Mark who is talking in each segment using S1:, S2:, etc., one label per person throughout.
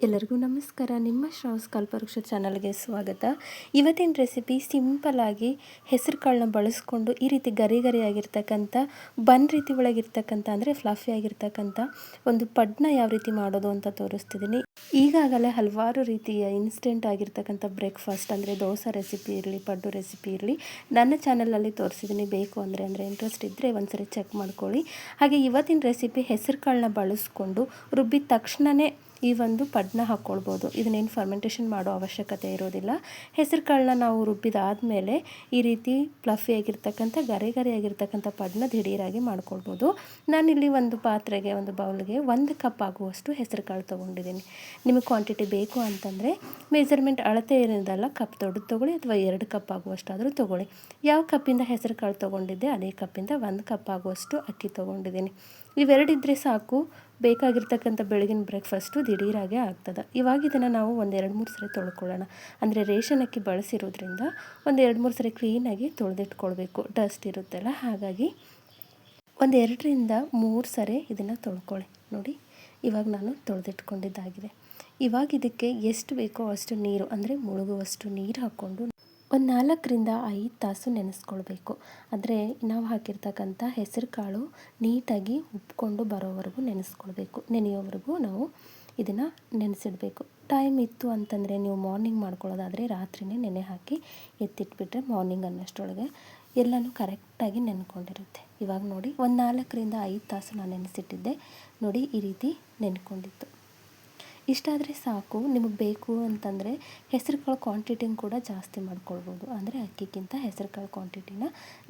S1: ಎಲ್ಲರಿಗೂ ನಮಸ್ಕಾರ. ನಿಮ್ಮ ಶ್ರಾವ್ಸ್ ಕಲ್ಪವೃಕ್ಷ ಚಾನಲ್ಗೆ ಸ್ವಾಗತ. ಇವತ್ತಿನ ರೆಸಿಪಿ ಸಿಂಪಲ್ಲಾಗಿ ಹೆಸರು ಕಾಳನ್ನ ಬಳಸ್ಕೊಂಡು ಈ ರೀತಿ ಗರಿ ಗರಿ ಆಗಿರ್ತಕ್ಕಂಥ ಬನ್ ರೀತಿ ಒಳಗಿರ್ತಕ್ಕಂಥ ಅಂದರೆ ಫ್ಲಫಿ ಆಗಿರ್ತಕ್ಕಂಥ ಒಂದು ಪಡ್ನ ಯಾವ ರೀತಿ ಮಾಡೋದು ಅಂತ ತೋರಿಸ್ತಿದ್ದೀನಿ. ಈಗಾಗಲೇ ಹಲವಾರು ರೀತಿಯ ಇನ್ಸ್ಟೆಂಟ್ ಆಗಿರ್ತಕ್ಕಂಥ ಬ್ರೇಕ್ಫಾಸ್ಟ್ ಅಂದರೆ ದೋಸೆ ರೆಸಿಪಿ ಇರಲಿ, ಪಡ್ಡು ರೆಸಿಪಿ ಇರಲಿ ನನ್ನ ಚಾನಲಲ್ಲಿ ತೋರಿಸಿದ್ದೀನಿ. ಬೇಕು ಅಂದರೆ ಅಂದರೆ ಇಂಟ್ರೆಸ್ಟ್ ಇದ್ದರೆ ಒಂದ್ಸರಿ ಚೆಕ್ ಮಾಡ್ಕೊಳ್ಳಿ. ಹಾಗೆ ಇವತ್ತಿನ ರೆಸಿಪಿ ಹೆಸರು ಕಾಳನ್ನ ಬಳಸ್ಕೊಂಡು ರುಬ್ಬಿದ ತಕ್ಷಣವೇ ಈ ಒಂದು ಪಡ್ನ ಹಾಕ್ಕೊಳ್ಬೋದು ಇದನ್ನೇನು ಫರ್ಮೆಂಟೇಷನ್ ಮಾಡೋ ಅವಶ್ಯಕತೆ ಇರೋದಿಲ್ಲ. ಹೆಸರು ಕಾಳನ್ನ ನಾವು ರುಬ್ಬಿದಾದಮೇಲೆ ಈ ರೀತಿ ಫ್ಲಫಿ ಆಗಿರ್ತಕ್ಕಂಥ, ಗರೆ ಗರೆ ಆಗಿರ್ತಕ್ಕಂಥ ಪಡ್ನ ದಿಢೀರಾಗಿ ಮಾಡ್ಕೊಳ್ಬೋದು. ನಾನಿಲ್ಲಿ ಒಂದು ಪಾತ್ರೆಗೆ, ಒಂದು ಬೌಲ್ಗೆ ಒಂದು ಕಪ್ ಆಗುವಷ್ಟು ಹೆಸರು ಕಾಳು ತೊಗೊಂಡಿದ್ದೀನಿ. ನಿಮಗೆ ಕ್ವಾಂಟಿಟಿ ಬೇಕು ಅಂತಂದರೆ ಮೆಜರ್ಮೆಂಟ್ ಅಳತೆ ಇರೋದಲ್ಲ ಕಪ್ ದೊಡ್ಡದು ತೊಗೊಳ್ಳಿ ಅಥವಾ ಎರಡು ಕಪ್ ಆಗುವಷ್ಟಾದರೂ ತೊಗೊಳ್ಳಿ. ಯಾವ ಕಪ್ಪಿಂದ ಹೆಸರು ಕಾಳು ತೊಗೊಂಡಿದ್ದೆ, ಅದೇ ಕಪ್ಪಿಂದ ಒಂದು ಕಪ್ ಆಗುವಷ್ಟು ಅಕ್ಕಿ ತೊಗೊಂಡಿದ್ದೀನಿ. ಇವೆರಡಿದ್ರೆ ಸಾಕು. ಬೇಕಾಗಿರ್ತಕ್ಕಂಥ ಬೆಳಗಿನ ಬ್ರೇಕ್ಫಾಸ್ಟು ದಿಢೀರಾಗೆ ಆಗ್ತದೆ. ಇವಾಗ ಇದನ್ನು ನಾವು ಒಂದೆರಡು ಮೂರು ಸರಿ ತೊಳ್ಕೊಳ್ಳೋಣ. ಅಂದರೆ ರೇಷನ್ ಅಕ್ಕಿ ಬಳಸಿರೋದ್ರಿಂದ ಒಂದು ಎರಡು ಮೂರು ಸರಿ ಕ್ಲೀನಾಗಿ ತೊಳೆದಿಟ್ಕೊಳ್ಬೇಕು. ಡಸ್ಟ್ ಇರುತ್ತಲ್ಲ, ಹಾಗಾಗಿ ಒಂದು ಎರಡರಿಂದ ಮೂರು ಸರಿ ಇದನ್ನು ತೊಳ್ಕೊಳ್ಳಿ. ನೋಡಿ, ಇವಾಗ ನಾನು ತೊಳೆದಿಟ್ಕೊಂಡಿದ್ದಾಗಿದೆ. ಇವಾಗ ಇದಕ್ಕೆ ಎಷ್ಟು ಬೇಕೋ ಅಷ್ಟು ನೀರು, ಅಂದರೆ ಮುಳುಗುವಷ್ಟು ನೀರು ಹಾಕ್ಕೊಂಡು ಒಂದು ನಾಲ್ಕರಿಂದ ಐದು ತಾಸು ನೆನೆಸ್ಕೊಳ್ಬೇಕು. ಅಂದರೆ ನಾವು ಹಾಕಿರ್ತಕ್ಕಂಥ ಹೆಸರು ಕಾಳು ನೀಟಾಗಿ ಉಪ್ಕೊಂಡು ಬರೋವರೆಗೂ ನೆನೆಸ್ಕೊಳ್ಬೇಕು. ನೆನೆಯೋವರೆಗೂ ನಾವು ಇದನ್ನು ನೆನೆಸಿಡಬೇಕು. ಟೈಮ್ ಇತ್ತು ಅಂತಂದರೆ ನೀವು ಮಾರ್ನಿಂಗ್ ಮಾಡ್ಕೊಳ್ಳೋದಾದರೆ ರಾತ್ರಿಯೇ ನೆನೆ ಹಾಕಿ ಎತ್ತಿಟ್ಬಿಟ್ರೆ ಮಾರ್ನಿಂಗ್ ಅನ್ನೋಷ್ಟರೊಳಗೆ ಎಲ್ಲನೂ ಕರೆಕ್ಟಾಗಿ ನೆನ್ಕೊಂಡಿರುತ್ತೆ. ಇವಾಗ ನೋಡಿ, ಒಂದು ನಾಲ್ಕರಿಂದ ಐದು ತಾಸು ನಾನು ನೆನೆಸಿಟ್ಟಿದ್ದೆ. ನೋಡಿ ಈ ರೀತಿ ನೆನ್ಕೊಂಡಿತ್ತು. ಇಷ್ಟಾದರೆ ಸಾಕು, ನಿಮಗೆ ಬೇಕು ಅಂತಂದರೆ ಹೆಸರು ಕಾಳು ಕ್ವಾಂಟಿಟಿನ ಕೂಡ ಜಾಸ್ತಿ ಮಾಡ್ಕೊಳ್ಬೋದು. ಅಂದರೆ ಅಕ್ಕಿಗಿಂತ ಹೆಸರು ಕಾಳು ಕ್ವಾಂಟಿಟಿನ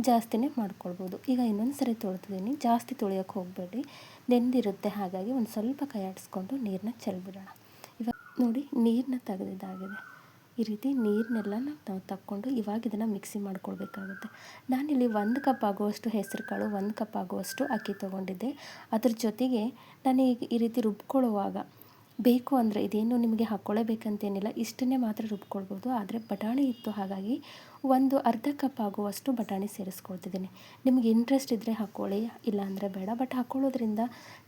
S1: ಜಾಸ್ತಿನೇ ಮಾಡ್ಕೊಳ್ಬೋದು. ಈಗ ಇನ್ನೊಂದು ಸರಿ ತೊಳ್ತಿದ್ದೀನಿ ಜಾಸ್ತಿ ತೊಳೆಯೋಕ್ಕೆ ಹೋಗಬೇಡಿ. ನೆಂದಿರುತ್ತೆ ಹಾಗಾಗಿ ಒಂದು ಸ್ವಲ್ಪ ಕೈ ಆಡಿಸ್ಕೊಂಡು ನೀರನ್ನ ಚೆಲ್ಬಿಡೋಣ. ಇವಾಗ ನೋಡಿ ನೀರನ್ನ ತೆಗೆದಿದ್ದಾಗಿದೆ. ಈ ರೀತಿ ನೀರನ್ನೆಲ್ಲ ನಾವು ತಕ್ಕೊಂಡು ಇವಾಗ ಇದನ್ನು ಮಿಕ್ಸಿ ಮಾಡ್ಕೊಳ್ಬೇಕಾಗುತ್ತೆ. ನಾನಿಲ್ಲಿ ಒಂದು ಕಪ್ ಆಗುವಷ್ಟು ಹೆಸರು ಕಾಳು ಒಂದು ಕಪ್ ಆಗುವಷ್ಟು ಅಕ್ಕಿ ತೊಗೊಂಡಿದ್ದೆ. ಅದ್ರ ಜೊತೆಗೆ ನಾನು ಈ ರೀತಿ ರುಬ್ಕೊಳ್ಳುವಾಗ ಬೇಕು ಅಂದರೆ ಇದೇನು ನಿಮಗೆ ಹಾಕ್ಕೊಳ್ಳೇಬೇಕಂತೇನಿಲ್ಲ ಇಷ್ಟನ್ನೇ ಮಾತ್ರ ರುಬ್ಕೊಳ್ಬೋದು. ಆದರೆ ಬಟಾಣಿ ಇತ್ತು ಹಾಗಾಗಿ ಒಂದು ಅರ್ಧ ಕಪ್ ಆಗುವಷ್ಟು ಬಟಾಣಿ ಸೇರಿಸ್ಕೊಳ್ತಿದ್ದೀನಿ. ನಿಮಗೆ ಇಂಟ್ರೆಸ್ಟ್ ಇದ್ದರೆ ಹಾಕ್ಕೊಳ್ಳಿ ಇಲ್ಲಾಂದರೆ ಬೇಡ. ಬಟ್ ಹಾಕ್ಕೊಳ್ಳೋದ್ರಿಂದ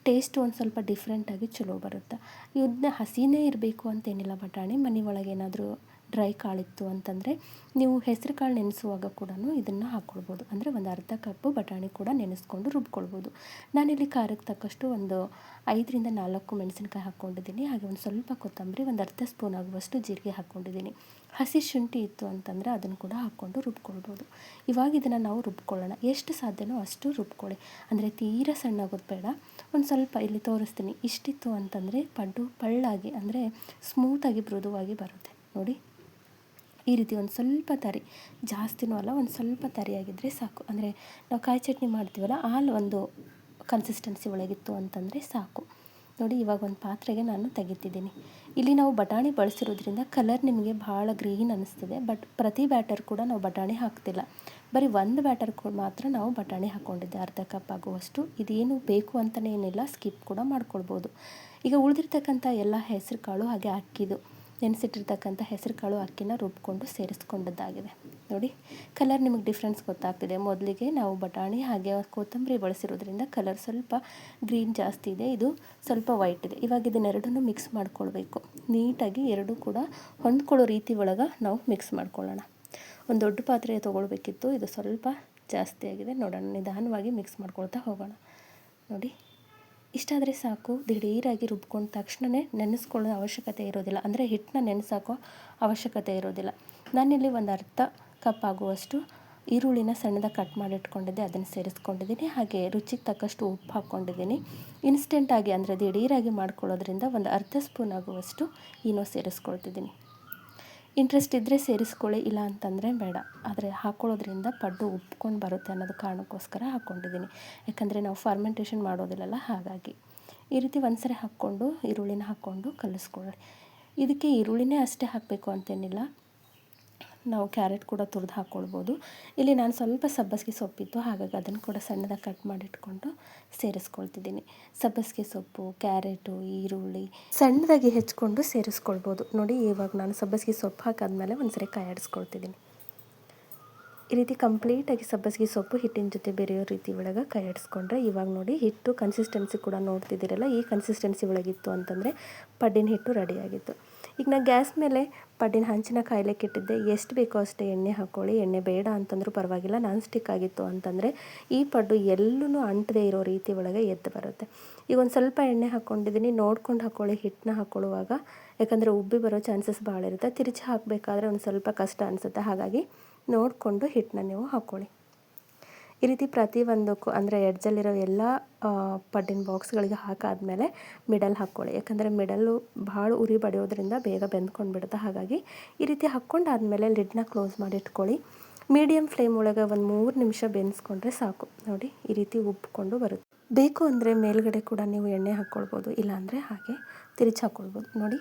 S1: ಟೇಸ್ಟ್ ಒಂದು ಸ್ವಲ್ಪ ಡಿಫ್ರೆಂಟಾಗಿ ಚಲೋ ಬರುತ್ತೆ. ಇದನ್ನ ಹಸಿನೇ ಇರಬೇಕು ಅಂತೇನಿಲ್ಲ ಬಟಾಣಿ ಮನೆ ಒಳಗೆ ಏನಾದರೂ ಡ್ರೈ ಕಾಳಿತ್ತು ಅಂತಂದರೆ ನೀವು ಹೆಸರು ಕಾಳು ನೆನೆಸುವಾಗ ಕೂಡ ಇದನ್ನು ಹಾಕ್ಕೊಳ್ಬೋದು ಅಂದರೆ ಒಂದು ಅರ್ಧ ಕಪ್ಪು ಬಟಾಣಿ ಕೂಡ ನೆನೆಸ್ಕೊಂಡು ರುಬ್ಕೊಳ್ಬೋದು. ನಾನಿಲ್ಲಿ ಖಾರಕ್ಕೆ ತಕ್ಕಷ್ಟು ಒಂದು ಐದರಿಂದ ನಾಲ್ಕು ಮೆಣಸಿನ್ಕಾಯಿ ಹಾಕ್ಕೊಂಡಿದ್ದೀನಿ. ಹಾಗೆ ಒಂದು ಸ್ವಲ್ಪ ಕೊತ್ತಂಬರಿ, ಒಂದು ಅರ್ಧ ಸ್ಪೂನ್ ಆಗುವಷ್ಟು ಜೀರಿಗೆ ಹಾಕ್ಕೊಂಡಿದ್ದೀನಿ. ಹಸಿ ಶುಂಠಿ ಇತ್ತು ಅಂತಂದರೆ ಅದನ್ನು ಕೂಡ ಹಾಕ್ಕೊಂಡು ರುಬ್ಕೊಳ್ಬೋದು. ಇವಾಗ ಇದನ್ನು ನಾವು ರುಬ್ಕೊಳ್ಳೋಣ. ಎಷ್ಟು ಸಾಧ್ಯನೋ ಅಷ್ಟು ರುಬ್ಕೊಳ್ಳಿ. ಅಂದರೆ ತೀರ ಸಣ್ಣಾಗೋದು ಬೇಡ. ಒಂದು ಸ್ವಲ್ಪ ಇಲ್ಲಿ ತೋರಿಸ್ತೀನಿ. ಇಷ್ಟಿತ್ತು ಅಂತಂದರೆ ಪಡ್ಡು ಪಳ್ಳಾಗಿ, ಅಂದರೆ ಸ್ಮೂತಾಗಿ ಮೃದುವಾಗಿ ಬರುತ್ತೆ. ನೋಡಿ. ಈ ರೀತಿ ಒಂದು ಸ್ವಲ್ಪ ತರಿ, ಜಾಸ್ತಿನೂ ಅಲ್ಲ, ಒಂದು ಸ್ವಲ್ಪ ತರಿಯಾಗಿದ್ದರೆ ಸಾಕು. ಅಂದರೆ ನಾವು ಕಾಯಿ ಚಟ್ನಿ ಮಾಡ್ತೀವಲ್ಲ, ಹಾಲು ಒಂದು ಕನ್ಸಿಸ್ಟೆನ್ಸಿ ಒಳಗಿತ್ತು ಅಂತಂದರೆ ಸಾಕು. ನೋಡಿ, ಇವಾಗ ಒಂದು ಪಾತ್ರೆಗೆ ನಾನು ತೆಗಿತಿದ್ದೀನಿ ಇಲ್ಲಿ ನಾವು ಬಟಾಣಿ ಬಳಸಿರೋದ್ರಿಂದ ಕಲರ್ ನಿಮಗೆ ಭಾಳ ಗ್ರೀನ್ ಅನ್ನಿಸ್ತದೆ ಬಟ್ ಪ್ರತಿ ಬ್ಯಾಟರ್ ಕೂಡ ನಾವು ಬಟಾಣಿ ಹಾಕ್ತಿಲ್ಲ. ಬರೀ ಒಂದು ಬ್ಯಾಟರ್ ಕೂಡ ಮಾತ್ರ ನಾವು ಬಟಾಣಿ ಹಾಕ್ಕೊಂಡಿದ್ದೆ, ಅರ್ಧ ಕಪ್ ಆಗುವಷ್ಟು. ಇದೇನು ಬೇಕು ಅಂತಲೇ ಏನಿಲ್ಲ ಸ್ಕಿಪ್ ಕೂಡ ಮಾಡ್ಕೊಳ್ಬೋದು. ಈಗ ಉಳಿದಿರ್ತಕ್ಕಂಥ ಎಲ್ಲ ಹೆಸರು ಕಾಳು ಹಾಗೆ ಅಕ್ಕಿದು ನೆನೆಸಿಟ್ಟಿರ್ತಕ್ಕಂಥ ಹೆಸರು ಕಾಳು ಅಕ್ಕಿನ ರುಬ್ಕೊಂಡು ಸೇರಿಸ್ಕೊಂಡದ್ದಾಗಿದೆ. ನೋಡಿ ಕಲರ್ ನಿಮಗೆ ಡಿಫ್ರೆನ್ಸ್ ಗೊತ್ತಾಗ್ತಿದೆ. ಮೊದಲಿಗೆ ನಾವು ಬಟಾಣಿ ಹಾಗೆ ಕೊತ್ತಂಬರಿ ಬಳಸಿರೋದ್ರಿಂದ ಕಲರ್ ಸ್ವಲ್ಪ ಗ್ರೀನ್ ಜಾಸ್ತಿ ಇದೆ, ಇದು ಸ್ವಲ್ಪ ವೈಟ್ ಇದೆ. ಇವಾಗ ಇದನ್ನೆರಡನ್ನೂ ಮಿಕ್ಸ್ ಮಾಡ್ಕೊಳ್ಬೇಕು. ನೀಟಾಗಿ ಎರಡೂ ಕೂಡ ಹೊಂದ್ಕೊಳ್ಳೋ ರೀತಿ ಒಳಗೆ ನಾವು ಮಿಕ್ಸ್ ಮಾಡ್ಕೊಳ್ಳೋಣ. ಒಂದು ದೊಡ್ಡ ಪಾತ್ರೆ ತೊಗೊಳ್ಬೇಕಿತ್ತು, ಇದು ಸ್ವಲ್ಪ ಜಾಸ್ತಿ ಆಗಿದೆ. ನೋಡೋಣ, ನಿಧಾನವಾಗಿ ಮಿಕ್ಸ್ ಮಾಡ್ಕೊಳ್ತಾ ಹೋಗೋಣ. ನೋಡಿ ಇಷ್ಟಾದರೆ ಸಾಕು, ದಿಢೀರಾಗಿ ರುಬ್ಕೊಂಡ ತಕ್ಷಣವೇ ನೆನೆಸ್ಕೊಳ್ಳೋ ಅವಶ್ಯಕತೆ ಇರೋದಿಲ್ಲ. ಅಂದರೆ ಹಿಟ್ಟನ್ನ ನೆನೆಸಾಕೋ ಅವಶ್ಯಕತೆ ಇರೋದಿಲ್ಲ. ನಾನಿಲ್ಲಿ ಒಂದು ಅರ್ಧ ಕಪ್ ಆಗುವಷ್ಟು ಈರುಳ್ಳಿನ ಸಣ್ಣದಾಗಿ ಕಟ್ ಮಾಡಿಟ್ಕೊಂಡಿದ್ದೆ, ಅದನ್ನು ಸೇರಿಸ್ಕೊಂಡಿದ್ದೀನಿ. ಹಾಗೆ ರುಚಿಗೆ ತಕ್ಕಷ್ಟು ಉಪ್ಪು ಹಾಕ್ಕೊಂಡಿದ್ದೀನಿ. ಇನ್ಸ್ಟೆಂಟಾಗಿ ಅಂದರೆ ದಿಢೀರಾಗಿ ಮಾಡ್ಕೊಳ್ಳೋದ್ರಿಂದ ಒಂದು ಅರ್ಧ ಸ್ಪೂನ್ ಆಗುವಷ್ಟು ಏನೋ ಸೇರಿಸ್ಕೊಳ್ತಿದ್ದೀನಿ. ಇಂಟ್ರೆಸ್ಟ್ ಇದ್ದರೆ ಸೇರಿಸ್ಕೊಳ್ಳಿ, ಇಲ್ಲ ಅಂತಂದರೆ ಬೇಡ. ಆದರೆ ಹಾಕ್ಕೊಳ್ಳೋದ್ರಿಂದ ಪಡ್ಡು ಉಪ್ಕೊಂಡು ಬರುತ್ತೆ ಅನ್ನೋದು ಕಾರಣಕ್ಕೋಸ್ಕರ ಹಾಕ್ಕೊಂಡಿದ್ದೀನಿ ಯಾಕಂದರೆ ನಾವು ಫರ್ಮೆಂಟೇಷನ್ ಮಾಡೋದಿಲ್ಲಲ್ಲ, ಹಾಗಾಗಿ. ಈ ರೀತಿ ಒಂದ್ಸರಿ ಹಾಕ್ಕೊಂಡು, ಈರುಳ್ಳಿನ ಹಾಕ್ಕೊಂಡು ಕಲಿಸ್ಕೊಳ್ಳಿ. ಇದಕ್ಕೆ ಈರುಳ್ಳಿನೇ ಅಷ್ಟೇ ಹಾಕಬೇಕು ಅಂತೇನಿಲ್ಲ. ನಾವು ಕ್ಯಾರೆಟ್ ಕೂಡ ತುರಿದು ಹಾಕ್ಕೊಳ್ಬೋದು ಇಲ್ಲಿ ನಾನು ಸ್ವಲ್ಪ ಸಬ್ಬಸಿಗೆ ಸೊಪ್ಪಿತ್ತು, ಹಾಗಾಗಿ ಅದನ್ನು ಕೂಡ ಸಣ್ಣದಾಗಿ ಕಟ್ ಮಾಡಿಟ್ಕೊಂಡು ಸೇರಿಸ್ಕೊಳ್ತಿದ್ದೀನಿ. ಸಬ್ಬಸಿಗೆ ಸೊಪ್ಪು, ಕ್ಯಾರೆಟು, ಈರುಳ್ಳಿ ಸಣ್ಣದಾಗಿ ಹೆಚ್ಕೊಂಡು ಸೇರಿಸ್ಕೊಳ್ಬೋದು. ನೋಡಿ, ಇವಾಗ ನಾನು ಸಬ್ಬಸಿಗೆ ಸೊಪ್ಪು ಹಾಕಾದ್ಮೇಲೆ ಒಂದು ಸರಿ ಕಾಯಿ ಆಡಿಸ್ಕೊಳ್ತಿದ್ದೀನಿ ಈ ರೀತಿ ಕಂಪ್ಲೀಟಾಗಿ ಸಬ್ಬಸಿಗೆ ಸೊಪ್ಪು ಹಿಟ್ಟಿನ ಜೊತೆ ಬೆರೆಯೋ ರೀತಿ ಒಳಗೆ ಕೈ ಆಡಿಸ್ಕೊಂಡ್ರೆ ಇವಾಗ ನೋಡಿ ಹಿಟ್ಟು ಕನ್ಸಿಸ್ಟೆನ್ಸಿ ಕೂಡ ನೋಡ್ತಿದ್ದೀರಲ್ಲ, ಈ ಕನ್ಸಿಸ್ಟೆನ್ಸಿ ಒಳಗಿತ್ತು ಅಂತಂದರೆ ಪಡ್ಡಿನ ಹಿಟ್ಟು ರೆಡಿಯಾಗಿತ್ತು ಈಗ ನಾನು ಗ್ಯಾಸ್ ಮೇಲೆ ಪಡ್ಡಿನ ಹಂಚಿನ ಕಾಯಿಲೆ ಕೆಟ್ಟಿದ್ದೆ. ಎಷ್ಟು ಬೇಕೋ ಅಷ್ಟೇ ಎಣ್ಣೆ ಹಾಕ್ಕೊಳ್ಳಿ ಎಣ್ಣೆ ಬೇಡ ಅಂತಂದರೂ ಪರವಾಗಿಲ್ಲ. ನಾನ್ ಸ್ಟಿಕ್ ಆಗಿತ್ತು ಅಂತಂದರೆ ಈ ಪಡ್ಡು ಎಲ್ಲೂ ಅಂಟದೇ ಇರೋ ರೀತಿ ಒಳಗೆ ಎದ್ದು ಬರುತ್ತೆ. ಈಗ ಒಂದು ಸ್ವಲ್ಪ ಎಣ್ಣೆ ಹಾಕ್ಕೊಂಡಿದ್ದೀನಿ ನೋಡ್ಕೊಂಡು ಹಾಕ್ಕೊಳ್ಳಿ ಹಿಟ್ಟನ್ನ ಹಾಕ್ಕೊಳ್ಳುವಾಗ ಯಾಕಂದರೆ ಉಬ್ಬಿ ಬರೋ ಚಾನ್ಸಸ್ ಭಾಳ ಇರುತ್ತೆ. ತಿರುಚಿ ಹಾಕಬೇಕಾದ್ರೆ ಒಂದು ಸ್ವಲ್ಪ ಕಷ್ಟ ಅನಿಸುತ್ತೆ. ಹಾಗಾಗಿ ನೋಡಿಕೊಂಡು ಹಿಟ್ಟನ್ನ ನೀವು ಹಾಕ್ಕೊಳ್ಳಿ ಈ ರೀತಿ ಪ್ರತಿಯೊಂದಕ್ಕೂ ಅಂದರೆ ಎಡ್ಜಲ್ಲಿರೋ ಎಲ್ಲ ಪಡ್ಡಿನ ಬಾಕ್ಸ್ಗಳಿಗೆ ಹಾಕಾದ್ಮೇಲೆ ಮಿಡಲ್ ಹಾಕ್ಕೊಳ್ಳಿ. ಯಾಕಂದರೆ ಮಿಡಲ್ಲು ಭಾಳ ಉರಿ ಬಡಿಯೋದ್ರಿಂದ ಬೇಗ ಬೆಂದ್ಕೊಂಡು ಬಿಡುತ್ತೆ ಹಾಗಾಗಿ ಈ ರೀತಿ ಹಾಕ್ಕೊಂಡಾದ್ಮೇಲೆ ಲಿಡ್ನ ಕ್ಲೋಸ್ ಮಾಡಿ ಇಟ್ಕೊಳ್ಳಿ. ಮೀಡಿಯಮ್ ಫ್ಲೇಮ್ ಒಳಗೆ ಒಂದು ಮೂರು ನಿಮಿಷ ಬೆನ್ಸ್ಕೊಂಡ್ರೆ ಸಾಕು. ನೋಡಿ, ಈ ರೀತಿ ಉಬ್ಕೊಂಡು ಬರುತ್ತೆ. ಬೇಕು ಅಂದರೆ ಮೇಲ್ಗಡೆ ಕೂಡ ನೀವು ಎಣ್ಣೆ ಹಾಕ್ಕೊಳ್ಬೋದು, ಇಲ್ಲಾಂದರೆ ಹಾಗೆ ತಿರುಚಿ ಹಾಕ್ಕೊಳ್ಬೋದು. ನೋಡಿ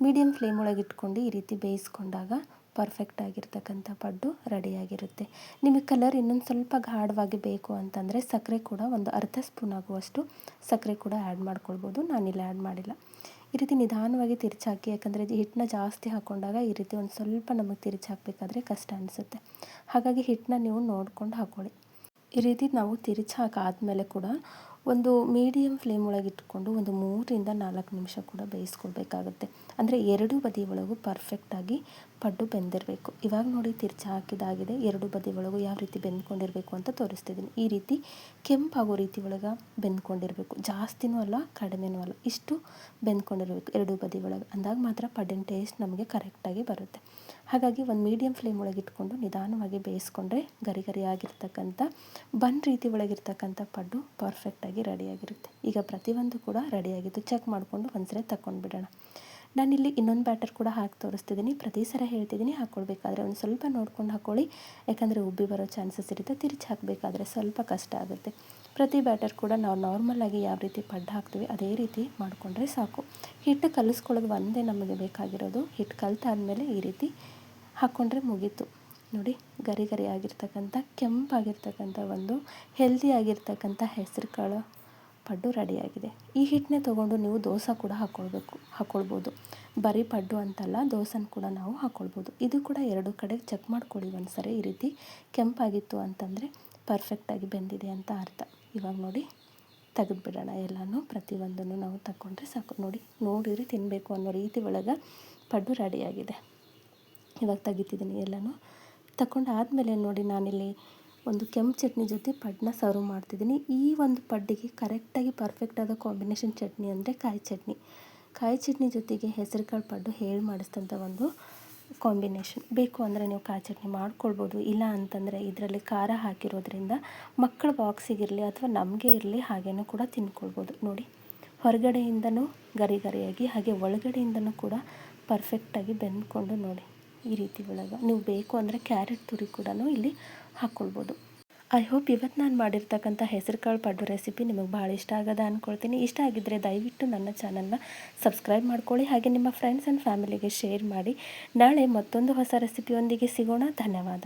S1: ಮೀಡಿಯಮ್ ಫ್ಲೇಮ್ ಒಳಗೆ ಇಟ್ಕೊಂಡು ಈ ರೀತಿ ಬೇಯಿಸ್ಕೊಂಡಾಗ ಪರ್ಫೆಕ್ಟ್ ಆಗಿರ್ತಕ್ಕಂಥ ಪಡ್ಡು ರೆಡಿಯಾಗಿರುತ್ತೆ ನಿಮಗೆ ಕಲರ್ ಇನ್ನೊಂದು ಸ್ವಲ್ಪ ಗಾಢವಾಗಿ ಬೇಕು ಅಂತಂದರೆ ಸಕ್ಕರೆ ಕೂಡ ಒಂದು ಅರ್ಧ ಸ್ಪೂನ್ ಆಗುವಷ್ಟು ಸಕ್ಕರೆ ಕೂಡ ಆ್ಯಡ್ ಮಾಡ್ಕೊಳ್ಬೋದು. ನಾನಿಲ್ಲಿ ಆ್ಯಡ್ ಮಾಡಿಲ್ಲ. ಈ ರೀತಿ ನಿಧಾನವಾಗಿ ತಿರ್ಚಾಕಿ, ಯಾಕಂದರೆ ಹಿಟ್ಟನ್ನ ಜಾಸ್ತಿ ಹಾಕ್ಕೊಂಡಾಗ ಈ ರೀತಿ ಒಂದು ಸ್ವಲ್ಪ ನಮಗೆ ತಿರ್ಚಿ ಹಾಕಬೇಕಾದ್ರೆ ಕಷ್ಟ ಅನಿಸುತ್ತೆ. ಹಾಗಾಗಿ ಹಿಟ್ಟನ್ನ ನೀವು ನೋಡ್ಕೊಂಡು ಹಾಕ್ಕೊಳ್ಳಿ ಈ ರೀತಿ ನಾವು ತಿರುಚಿ ಹಾಕಾದ್ಮೇಲೆ ಕೂಡ ಒಂದು ಮೀಡಿಯಮ್ ಫ್ಲೇಮ್ ಒಳಗೆ ಇಟ್ಕೊಂಡು ಒಂದು ಮೂರರಿಂದ ನಾಲ್ಕು ನಿಮಿಷ ಕೂಡ ಬೇಯಿಸ್ಕೊಳ್ಬೇಕಾಗುತ್ತೆ. ಅಂದರೆ ಎರಡು ಬದಿ ಒಳಗೂ ಪರ್ಫೆಕ್ಟಾಗಿ ಪಡ್ಡು ಬೆಂದಿರಬೇಕು. ಇವಾಗ ನೋಡಿ ತಿರ್ಚ ಹಾಕಿದಾಗಿದೆ. ಎರಡು ಬದಿ ಒಳಗೂ ಯಾವ ರೀತಿ ಬೆಂದ್ಕೊಂಡಿರಬೇಕು ಅಂತ ತೋರಿಸ್ತಿದ್ದೀನಿ ಈ ರೀತಿ ಕೆಂಪಾಗೋ ರೀತಿ ಒಳಗೆ ಬೆಂದ್ಕೊಂಡಿರಬೇಕು. ಜಾಸ್ತಿನೂ ಅಲ್ಲ, ಕಡಿಮೆನೂ ಅಲ್ಲ. ಇಷ್ಟು ಬೆಂದ್ಕೊಂಡಿರಬೇಕು ಎರಡು ಬದಿ ಒಳಗೆ. ಅಂದಾಗ ಮಾತ್ರ ಪಡ್ಡಿನ ಟೇಸ್ಟ್ ನಮಗೆ ಕರೆಕ್ಟಾಗಿ ಬರುತ್ತೆ. ಹಾಗಾಗಿ ಒಂದು ಮೀಡಿಯಮ್ ಫ್ಲೇಮ್ ಒಳಗೆ ಇಟ್ಕೊಂಡು ನಿಧಾನವಾಗಿ ಬೇಯಿಸ್ಕೊಂಡ್ರೆ ಗರಿ ಗರಿಯಾಗಿರ್ತಕ್ಕಂಥ ಬನ್ ರೀತಿ ಒಳಗಿರ್ತಕ್ಕಂಥ ಪಡ್ಡು ಪರ್ಫೆಕ್ಟಾಗಿ ರೆಡಿಯಾಗಿರುತ್ತೆ ಈಗ ಪ್ರತಿಯೊಂದು ಕೂಡ ರೆಡಿಯಾಗಿತ್ತು ಚೆಕ್ ಮಾಡಿಕೊಂಡು ಒಂದ್ಸರಿ ತಗೊಂಡು ಬಿಡೋಣ ನಾನಿಲ್ಲಿ ಇನ್ನೊಂದು ಬ್ಯಾಟರ್ ಕೂಡ ಹಾಕಿ ತೋರಿಸ್ತಿದ್ದೀನಿ ಪ್ರತಿ ಸಲ ಹೇಳ್ತಿದ್ದೀನಿ ಹಾಕ್ಕೊಳ್ಬೇಕಾದ್ರೆ ಒಂದು ಸ್ವಲ್ಪ ನೋಡ್ಕೊಂಡು ಹಾಕ್ಕೊಳ್ಳಿ ಯಾಕಂದರೆ ಉಬ್ಬಿ ಬರೋ ಚಾನ್ಸಸ್ ಇರುತ್ತೆ, ತಿರುಚಿ ಹಾಕಬೇಕಾದ್ರೆ ಸ್ವಲ್ಪ ಕಷ್ಟ ಆಗುತ್ತೆ. ಪ್ರತಿ ಬ್ಯಾಟರ್ ಕೂಡ ನಾವು ನಾರ್ಮಲಾಗಿ ಯಾವ ರೀತಿ ಪಡ್ಡು ಹಾಕ್ತೀವಿ, ಅದೇ ರೀತಿ ಮಾಡಿಕೊಂಡ್ರೆ ಸಾಕು. ಹಿಟ್ಟು ಕಲಿಸ್ಕೊಳ್ಳೋದು ಒಂದೇ ನಮಗೆ ಬೇಕಾಗಿರೋದು. ಹಿಟ್ಟು ಕಲಿತಾದ್ಮೇಲೆ ಈ ರೀತಿ ಹಾಕ್ಕೊಂಡ್ರೆ ಮುಗೀತು. ನೋಡಿ, ಗರಿ ಗರಿ ಆಗಿರ್ತಕ್ಕಂಥ, ಕೆಂಪಾಗಿರ್ತಕ್ಕಂಥ ಒಂದು ಹೆಲ್ದಿ ಆಗಿರ್ತಕ್ಕಂಥ ಹೆಸರು ಕಾಳು ಪಡ್ಡು ರೆಡಿಯಾಗಿದೆ. ಈ ಹಿಟ್ಟನ್ನೇ ತೊಗೊಂಡು ನೀವು ದೋಸೆ ಕೂಡ ಹಾಕ್ಕೊಳ್ಬೇಕು ಹಾಕ್ಕೊಳ್ಬೋದು ಬರೀ ಪಡ್ಡು ಅಂತಲ್ಲ, ದೋಸೆನ ಕೂಡ ನಾವು ಹಾಕ್ಕೊಳ್ಬೋದು ಇದು ಕೂಡ ಎರಡು ಕಡೆ ಚೆಕ್ ಮಾಡ್ಕೊಳ್ಳಿ ಒಂದು ಸರಿ ಈ ರೀತಿ. ಕೆಂಪಾಗಿತ್ತು ಅಂತಂದರೆ ಪರ್ಫೆಕ್ಟಾಗಿ ಬೆಂದಿದೆ ಅಂತ ಅರ್ಥ. ಇವಾಗ ನೋಡಿ ತೆಗೆದುಬಿಡೋಣ ಎಲ್ಲನೂ, ಪ್ರತಿಯೊಂದನ್ನು ನಾವು ತಗೊಂಡ್ರೆ ಸಾಕು. ನೋಡಿ, ನೋಡಿದ್ರೆ ತಿನ್ನಬೇಕು ಅನ್ನೋ ರೀತಿ ಒಳಗೆ ಪಡ್ಡು ರೆಡಿಯಾಗಿದೆ. ಇವಾಗ ತೆಗಿತಿದ್ದೀನಿ ಎಲ್ಲನೂ. ತಗೊಂಡು ಆದಮೇಲೆ ನೋಡಿ ನಾನಿಲ್ಲಿ ಒಂದು ಕೆಂಪು ಚಟ್ನಿ ಜೊತೆ ಪಡ್ಡನ್ನ ಸರ್ವ್ ಮಾಡ್ತಿದ್ದೀನಿ. ಈ ಒಂದು ಪಡ್ಡಿಗೆ ಕರೆಕ್ಟಾಗಿ ಪರ್ಫೆಕ್ಟಾದ ಕಾಂಬಿನೇಷನ್ ಚಟ್ನಿ ಅಂದರೆ ಕಾಯಿ ಚಟ್ನಿ. ಕಾಯಿ ಚಟ್ನಿ ಜೊತೆಗೆ ಹೆಸರುಕಾಳು ಪಡ್ಡು ಹೇಳಿ ಮಾಡಿಸಿದಂಥ ಒಂದು ಕಾಂಬಿನೇಷನ್ ಬೇಕು ಅಂದರೆ ನೀವು ಕಾಯಿ ಚಟ್ನಿ ಮಾಡ್ಕೊಳ್ಬೋದು. ಇಲ್ಲ ಅಂತಂದರೆ ಇದರಲ್ಲಿ ಖಾರ ಹಾಕಿರೋದ್ರಿಂದ ಮಕ್ಕಳ ಬಾಕ್ಸಿಗಿರಲಿ ಅಥವಾ ನಮಗೆ ಇರಲಿ ಹಾಗೇನೂ ಕೂಡ ತಿನ್ಕೊಳ್ಬೋದು. ನೋಡಿ, ಹೊರಗಡೆಯಿಂದನೂ ಗರಿ ಗರಿಯಾಗಿ ಹಾಗೆ ಒಳಗಡೆಯಿಂದನೂ ಕೂಡ ಪರ್ಫೆಕ್ಟಾಗಿ ಬೆಂದ್ಕೊಂಡು ನೋಡಿ ಈ ರೀತಿ ಒಳಗೆ. ನೀವು ಬೇಕು ಅಂದರೆ ಕ್ಯಾರೆಟ್ ತುರಿ ಕೂಡ ಇಲ್ಲಿ ಹಾಕ್ಕೊಳ್ಬೋದು ಐ ಹೋಪ್ ಇವತ್ತು ನಾನು ಮಾಡಿರ್ತಕ್ಕಂಥ ಹೆಸರು ಕಾಳು ಪಡ್ಡು ರೆಸಿಪಿ ನಿಮಗೆ ಭಾಳ ಇಷ್ಟ ಆಗದ ಅಂದ್ಕೊಳ್ತೀನಿ ಇಷ್ಟ ಆಗಿದ್ದರೆ ದಯವಿಟ್ಟು ನನ್ನ ಚಾನಲ್ನ ಸಬ್ಸ್ಕ್ರೈಬ್ ಮಾಡ್ಕೊಳ್ಳಿ. ಹಾಗೆ ನಿಮ್ಮ ಫ್ರೆಂಡ್ಸ್ ಆ್ಯಂಡ್ ಫ್ಯಾಮಿಲಿಗೆ ಶೇರ್ ಮಾಡಿ. ನಾಳೆ ಮತ್ತೊಂದು ಹೊಸ ರೆಸಿಪಿಯೊಂದಿಗೆ ಸಿಗೋಣ. ಧನ್ಯವಾದ.